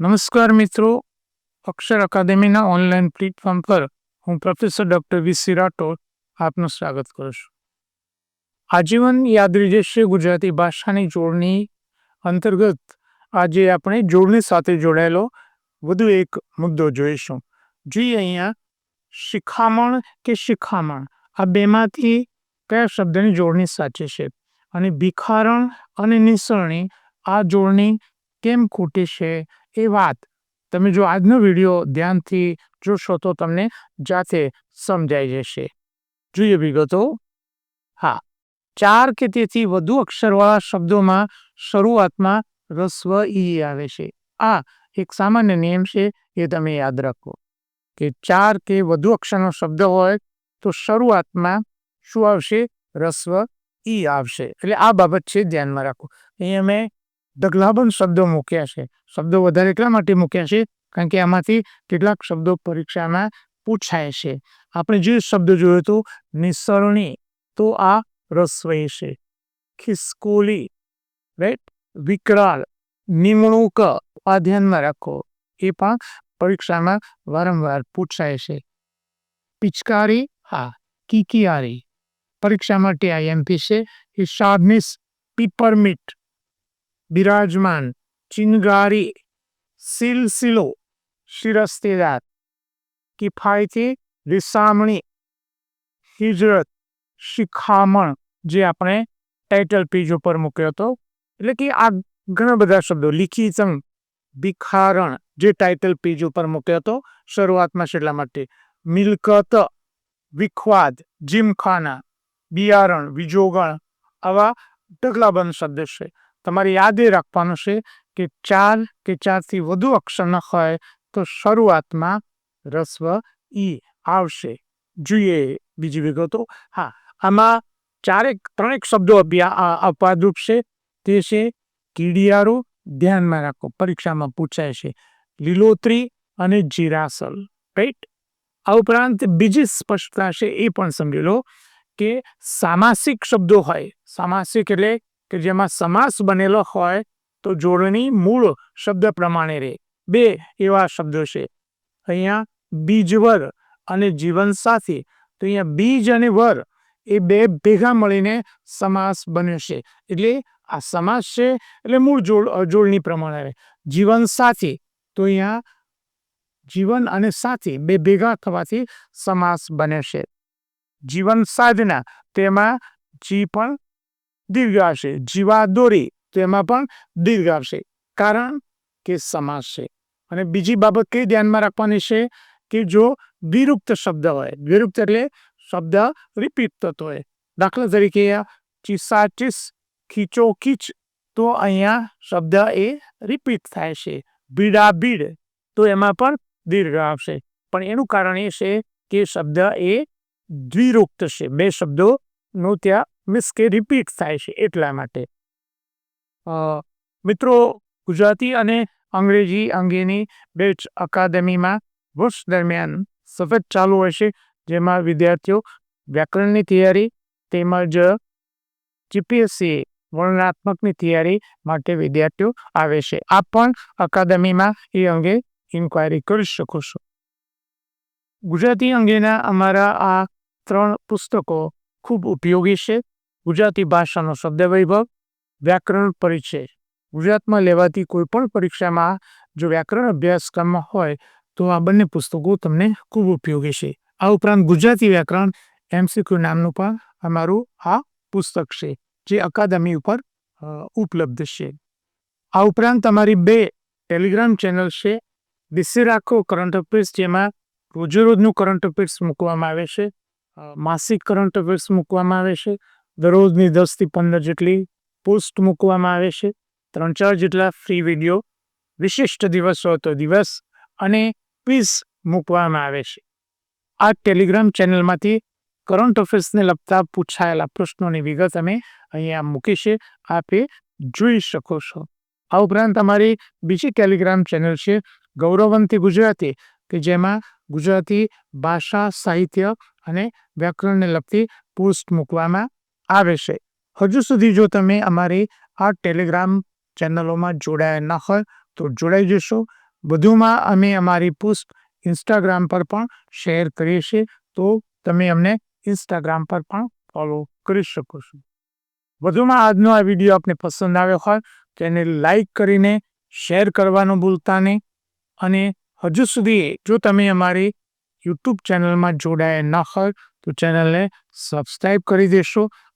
નમસ્કાર મિત્રો. અક્ષર અકાદમીના online platform પર હું પ્રોફેસર ડોક્ટર વીસી રાઠોડ આપનું સ્વાગત કરું છું. આજીવન યાદ રહી જશે ગુજરાતી ભાષાની જોડણી અંતર્ગત આજે આપણે જોડણી સાથે જોડાયેલો વધુ એક મુદ્દો જોઈશું. જોઈએ અહીંયા શિખામણ કે શિખામણ? આ બેમાંથી કયા શબ્દની જોડણી સાચી છે? અને ભિખારણ અને નિસરણી આ જોડણી કેમ ખોટી છે? એ વાત? તમે જો આજનો વીડિયો ધ્યાનથી જોશો તો તમને જાતે સમજાઈ જશે. જોઈએ વિગતો. હા, ચાર કે તેથી વધુ અક્ષરવાળા શબ્દોમાં શરૂઆતમાં રસ્વ ઈ આવે છે. આ એક સામાન્ય નિયમ છે એ તમે યાદ રાખો કે ચાર કે વધુ અક્ષરનો શબ્દ હોય તો શરૂઆતમાં શું આવશે? રસ્વ ઈ આવશે. એટલે આ બાબત છે ધ્યાનમાં રાખો. અહીંયા મેં ઢગલાબંધ શબ્દો મૂક્યા છે. શબ્દો વધારે એટલા માટે મૂક્યા છે, કારણ કે આમાંથી કેટલાક શબ્દો પરીક્ષામાં પૂછાય છે. આપણે જે શબ્દ જોયો તો, નિસરણી, તો આ રસ્વય છે. ખિસકોલી રાઈટ વિકરાળ, નિમણૂક આ ધ્યાનમાં રાખો. એ પણ પરીક્ષામાં વારંવાર પૂછાય છે. પિચકારી, હા, કિકિયારી. પરીક્ષા માટે આઈએમપી છે. હિસાબનિસ પીપરમિટ બિરાજમાન ચિનગારી સિલસિલો શિરસ્તેદાર કિફાયતી રિસામણી હિજરત શિખામણ જે આપણે ટાઇટલ પેજ ઉપર મૂક્યો હતો. એટલે કે આ ઘણા બધા શબ્દો, લિખિતમ, ભિખારણ, જે ટાઇટલ પેજ ઉપર મૂક્યો હતો, શરૂઆતમાં એટલા માટે. મિલકત, વિખવાદ, જીમખાના, બિયારણ, વિજોગણ, આવા ઢગલાબંધ શબ્દ છે. તમારે યાદ એ રાખવાનું છે કે ચાર કે ચારથી વધુ અક્ષરના હોય તો શરૂઆતમાં રસ્વ ઈ આવશે. જોઈએ બીજી વિગતો. હા, આમાં ચારેક, ત્રણેક શબ્દો અપવાદરૂપ છે. તે છે કીડિયારું, ધ્યાનમાં રાખો, પરીક્ષામાં પૂછાય છે. લીલોતરી અને જીરાસલ રાઈટ આ ઉપરાંત બીજી સ્પષ્ટતા છે, એ પણ સમજી લો કે સામાસિક શબ્દો હોય. સામાસિક એટલે કે જેમાં સમાસ બનેલો હોય તો જોડણી મૂળ શબ્દ પ્રમાણે રહે બે એવા શબ્દો છે. અહીંયા બીજવર અને જીવનસાથી તો અહીંયા બીજ અને વર એ બે ભેગા મળીને સમાસ બન્યો છે. એટલે આ સમાસ છે એટલે મૂળ જોડ જોડણી પ્રમાણે રહે જીવનસાથી તો અહીંયા જીવન અને સાથી બે ભેગા થવાથી સમાસ બને છે. જીવન સાધના. તેમાં જી પણ દીર્ઘ આવશે જીવા દોરી એમાં પણ દીર્ઘ આવશે કારણ કે સમાસ છે. અને બીજી બાબત કઈ ધ્યાનમાં રાખવાની છે કે જો વિરુક્ત શબ્દ હોય વિરુક્ત એટલે શબ્દ રિપીટ થતો હોય. દાખલા તરીકે ચીસાચીસ ખીચો ખીચ તો અહીંયા શબ્દ એ રિપીટ થાય છે. ભીડા ભીડ તો એમાં પણ દીર્ઘ આવશે પણ એનું કારણ એ છે કે શબ્દ એ દ્વિરુક્ત છે. બે શબ્દોનું ત્યાં મીન્સ કે રિપીટ થાય છે એટલા માટે. મિત્રો, ગુજરાતી અને અંગ્રેજી અંગેની બેચ અકાદમીમાં વર્ષ દરમિયાન સફેદ ચાલુ હોય છે, જેમાં વિદ્યાર્થીઓ વ્યાકરણની તૈયારી તેમજ જીપીએસસી વર્ણનાત્મકની તૈયારી માટે વિદ્યાર્થીઓ આવે છે. આપ પણ અકાદમીમાં એ અંગે ઇન્ક્વાયરી કરી શકો છો. ગુજરાતી અંગેના અમારા આ ત્રણ પુસ્તકો ખૂબ ઉપયોગી છે. ગુજરાતી ભાષાનો શબ્દ વૈભવ વ્યાકરણ પરિચય. ગુજરાતમાં લેવાતી કોઈ પણ પરીક્ષામાં જો વ્યાકરણ અભ્યાસક્રમ હોય, તો આ બંને પુસ્તકો તમને ખૂબ ઉપયોગી છે. આ ઉપરાંત ગુજરાતી વ્યાકરણ, એમસીક્યુ નામનું પણ અમારું આ પુસ્તક છે, જે અકાદમી ઉપર ઉપલબ્ધ છે. આ ઉપરાંત અમારી બે ટેલિગ્રામ ચેનલ છે દિસે રાખો કરંટ અફેર્સ, જેમાં રોજે રોજનું કરંટ અફેર્સ મૂકવામાં આવે છે માસિક કરંટ અફેર્સ મૂકવામાં આવે છે દરરોજની દસથી પંદર જેટલી પોસ્ટ મૂકવામાં આવે છે. ત્રણ ચાર જેટલા ફ્રી વીડિયો, વિશિષ્ટ દિવસો તો દિવસ અને ક્વિઝ મૂકવામાં આવે છે. આ ટેલિગ્રામ ચેનલમાંથી કરંટ અફેર્સને લગતા પૂછાયેલા પ્રશ્નોની વિગત અમે અહીંયા મૂકી છે. આપે જોઈ શકો છો. આ ઉપરાંત અમારી બીજી ટેલિગ્રામ ચેનલ છે, ગૌરવંતી ગુજરાતી, કે જેમાં ગુજરાતી ભાષા, સાહિત્ય અને વ્યાકરણને લગતી પોસ્ટ મૂકવામાં આવે છે. હજુ સુધી જો તમે અમારી આ ટેલિગ્રામ ચેનલોમાં જોડાયા ન હોય, તો જોડાઈ જશો. વધુમાં અમે અમારી પોસ્ટ ઇન્સ્ટાગ્રામ પર પણ શેર કરીએ છીએ, તો તમે અમને ઇન્સ્ટાગ્રામ પર પણ ફોલો કરી શકો છો. વધુમાં આજનો આ વીડિયો આપને પસંદ આવ્યો હોય, તો એને લાઈક કરીને શેર કરવાનું ભૂલતા નહીં. અને હજુ સુધી જો તમે અમારી યુટ્યુબ ચેનલમાં જોડાયા ન હોય, તો ચેનલને સબસ્ક્રાઈબ કરી દેશો.